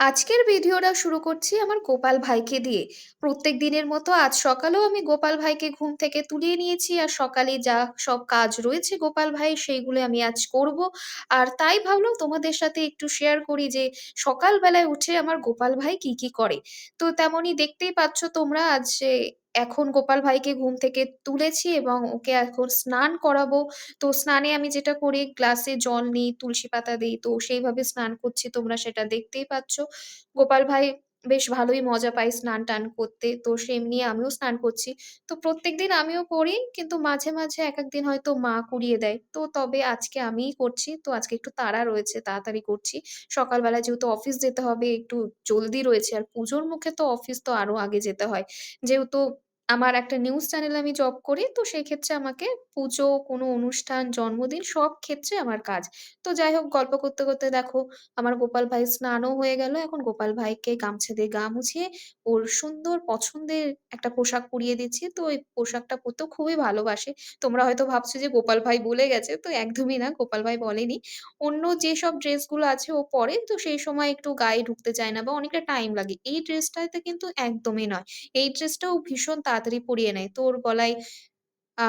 আজকের ভিডিওটা শুরু করছি আমার গোপাল ভাইকে দিয়ে। প্রত্যেক দিনের মতো আজ সকালেও আমি গোপাল ভাইকে ঘুম থেকে তুলিয়ে নিয়েছি। আর সকালে যা সব কাজ রয়েছে গোপাল ভাই সেইগুলো আমি আজ করব। আর তাই ভাবলাম তোমাদের সাথে একটু শেয়ার করি যে সকালবেলায় উঠে আমার গোপাল ভাই কি, কি করে। তো তেমনই দেখতেই পাচ্ছ তোমরা আজ এখন গোপাল ভাইকে ঘুম থেকে তুলেছি এবং ওকে এখন স্নান করাবো। তো স্নানে আমি যেটা করি গ্লাসে জল নিই, তুলসী পাতা দিই তো সেইভাবে স্নান করছি তোমরা সেটা দেখতেই পাচ্ছ। গোপাল ভাই বেশ ভালোই মজা পাই স্নান-টান করতে। তো সেমনি আমিও স্নান করছি। তো প্রত্যেক দিন আমিও করি কিন্তু মাঝে, মাঝে এক একদিন হয়তো মা কুড়িয়ে দেয়। তো তবে আজকে আমিই করছি। তো আজকে একটু তাড়া রয়েছে, তাড়াতাড়ি করছি। সকালবেলা যেহেতু অফিস যেতে হবে একটু জলদি রয়েছে। আর পুজোর মুখে তো অফিস তো আরও আগে যেতে হয়। যেহেতু আমার একটা নিউজ চ্যানেলে আমি জব করি। তো সেক্ষেত্রে আমাকে পুজো, কোনো অনুষ্ঠান, জন্মদিন সব ক্ষেত্রে আমার কাজ। তো যাই হোক গল্প করতে, করতে দেখো আমার গোপাল ভাই স্নানও হয়ে গেল। এখন গোপাল ভাইকে গামছা দিয়ে গা মুছিয়ে ওর সুন্দর পছন্দের একটা পোশাক পরিয়ে দিচ্ছি। তো এই পোশাকটা পরতেও খুবই ভালোবাসে। তোমরা হয়তো ভাবছ যে গোপাল ভাই বলে গেছে। তো একদমই না গোপাল ভাই বলেনি। অন্য যেসব ড্রেসগুলো আছে ও পরে তো সেই সময় একটু গায়ে ঢুকতে চায় না বা অনেকটা টাইম লাগে। এই ড্রেসটাতে কিন্তু একদমই নয়। এই ড্রেসটাও ভীষণ তাড়াতাড়ি পরিয়ে নেয়। তো ওর গলায় আ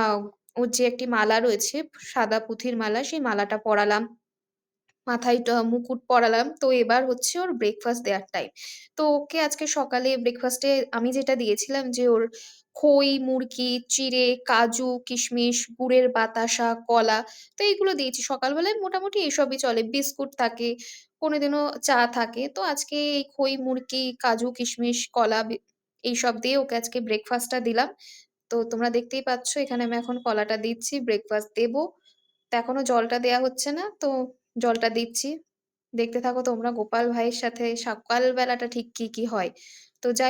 ওর যে একটি মালা রয়েছে সাদা পুঁথির মালা সেই মালাটা পরালাম। মাথায় মুকুট পরালাম। তো এবার হচ্ছে ওর ব্রেকফাস্ট দেওয়ার টাইম। তো ওকে আজকে সকালে ব্রেকফাস্টে আমি যেটা দিয়েছিলাম যে ওর খই, মুরগি, চিড়ে, কাজু, কিশমিশ, গুড়ের বাতাসা, কলা তো এইগুলো দিয়েছি। সকালবেলায় মোটামুটি এসবই চলে। বিস্কুট থাকে, কোনোদিনও চা থাকে। তো আজকে এই খই, মুরগি, কাজু, কিশমিশ, কলা বি এইসব দিয়ে ওকে আজকে ব্রেকফাস্টটা দিলাম। তো তোমরা দেখতেই পাচ্ছ এখানে আমি এখন কলাটা দিচ্ছি, ব্রেকফাস্ট দেব। তো এখনও জলটা দেয়া হচ্ছে না। তো জলটা দিচ্ছি। দেখতে থাকো তোমরা গোপাল ভাইয়ের সাথে সকাল বেলাটা ঠিক কি, কি হয়। তো যাই